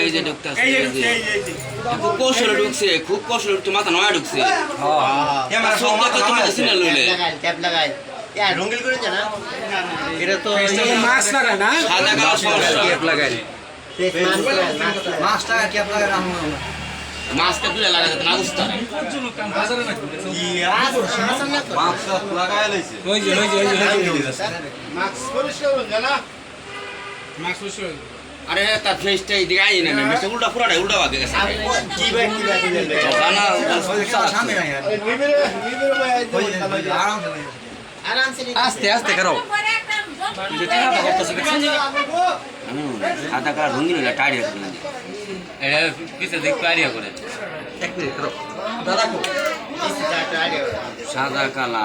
এই যে ঢুকতেছে খুব কৌশলে ঢুকছে খুব কৌশলে মাথা নয়া ঢুকছে। তোমার সিগন্যাল লইলে ট্যাপ লাগাই রঙ্গিল করে জানা এটা তো মাছ লাগায় না? সাদা কালো সমস্যা মাছটা ট্যাপ লাগাই মাছটা তুলে লাগাতে না বুঝতে পারে ওই যে ওই যে ওই যে মাছ পরিষ্কার করুন জানা মাছ বসে আরে তার ফেসটা এইদিকে আই না ফেসটা উল্টা পুরাটাই উল্টা ভাগে গেছে। কি ভাই কি ভাই জানা আরামসে আস্তে আস্তে করো রঙিন টাইট আছে এটা পিছে করে এক মিনিট করো সাদা কালা।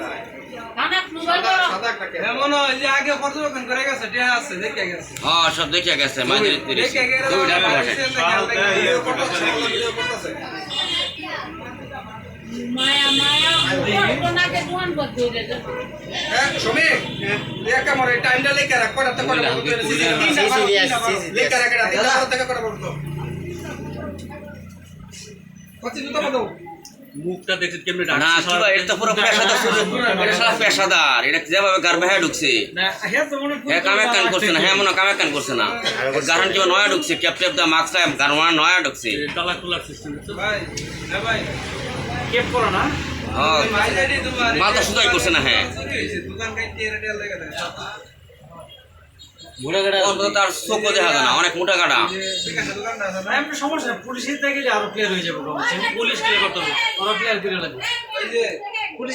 হয় হ্যাঁ সব দেখে গেছে মাঝে মায়া মায়া ঘটনাকে দুয়ান বদলে দিল শ্রমিক দেখ আমার টাইমটা লেখা রাখ কটাতে কটা বলতে লেখা রাখ এটা তিনটা বড় কটা বলতো কত জুতা বলো মুখটা দেখছেন কেমনে না কি ভাই এটা পুরো পেশাদার এটা সারা পেশাদার এটা যেভাবে গার্বে হ্যাঁ ঢুকছে মনে হ্যাঁ কামে কান করছে না হ্যাঁ মনে কামে কান করছে না গারান কিবা নয়া ঢুকছে ক্যাপ ট্যাপ দা মাস্ক গান নয়া ঢুকছে তালা খোলার সিস্টেম ভাই হ্যাঁ ভাই কেপ করো না হ্যাঁ ভাই মাথা সুদাই করছে না হ্যাঁ দোকান কাইতে রেডি লেগে অন্তত তার চোখ দেখা যায় না অনেক মোটা কাটা। এমনি সমস্যা পুলিশের থেকে আরও প্লেয়ার হয়ে যাবে পুলিশ ক্লিয়ার করতে হবে ওরা প্লেয়ার করে লাগবে